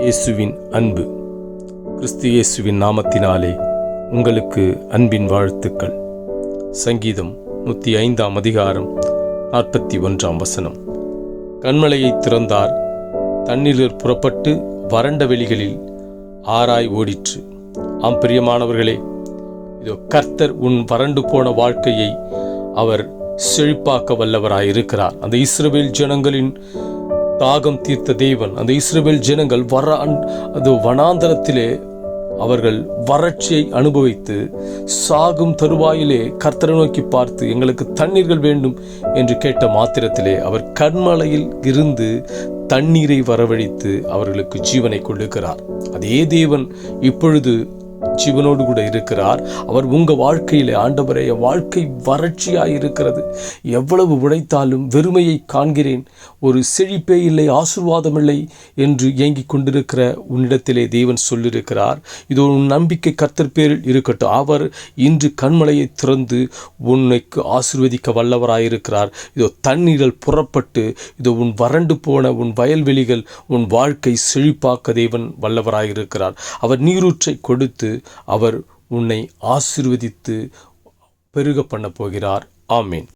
இயேசுவின் அன்பு. கிறிஸ்து இயேசுவின் நாமத்தினாலே உங்களுக்கு அன்பின் வாழ்த்துக்கள். சங்கீதம் நூற்றி ஐந்தாம் அதிகாரம் நாற்பத்தி ஒன்றாம் வசனம். கண்மலையை திறந்தார் தண்ணீரில் புறப்பட்டு வறண்ட வெளிகளில் ஆராய் ஓடிற்று. ஆம் பிரியமானவர்களே இதோ கர்த்தர் உன் வறண்டு போன வாழ்க்கையை அவர் செழிப்பாக்க வல்லவராயிருக்கிறார். அந்த இஸ்ரவேல் ஜனங்களின் தாகம் தீர்த்த தேவன். அந்த இஸ்ரேல் ஜனங்கள் வர அது வனாந்தரத்திலே அவர்கள் வறட்சியை அனுபவித்து சாகும் தருவாயிலே கர்த்தரை நோக்கி பார்த்து எங்களுக்கு தண்ணீர்கள் வேண்டும் என்று கேட்ட மாத்திரத்திலே அவர் கண்மலையில் இருந்து தண்ணீரை வரவழைத்து அவர்களுக்கு ஜீவனை கொடுக்கிறார். அதே தேவன் இப்பொழுது ஜீவனோடு கூட இருக்கிறார். அவர் உங்கள் வாழ்க்கையிலே ஆண்டவரே என் வாழ்க்கை வறட்சியாக இருக்கிறது. எவ்வளவு உழைத்தாலும் வெறுமையை காண்கிறேன். ஒரு செழிப்பே இல்லை ஆசிர்வாதம் இல்லை என்று ஏங்கிக் கொண்டிருக்கிற உன்னிடத்திலே தேவன் சொல்லியிருக்கிறார். இது உன் நம்பிக்கை கர்த்தர் பேரில் இருக்கட்டும். அவர் இன்று கண்மலையை திறந்து உன்னைக்கு ஆசிர்வதிக்க வல்லவராயிருக்கிறார். இதோ தண்ணீரல் புறப்பட்டு இதோ உன் வறண்டு போன உன் வயல்வெளிகள் உன் வாழ்க்கை செழிப்பாக்க தேவன் வல்லவராயிருக்கிறார். அவர் நீரூற்றை கொடுத்து அவர் உன்னை ஆசிர்வதித்து பெருக பண்ண போகிறார். ஆமீன்.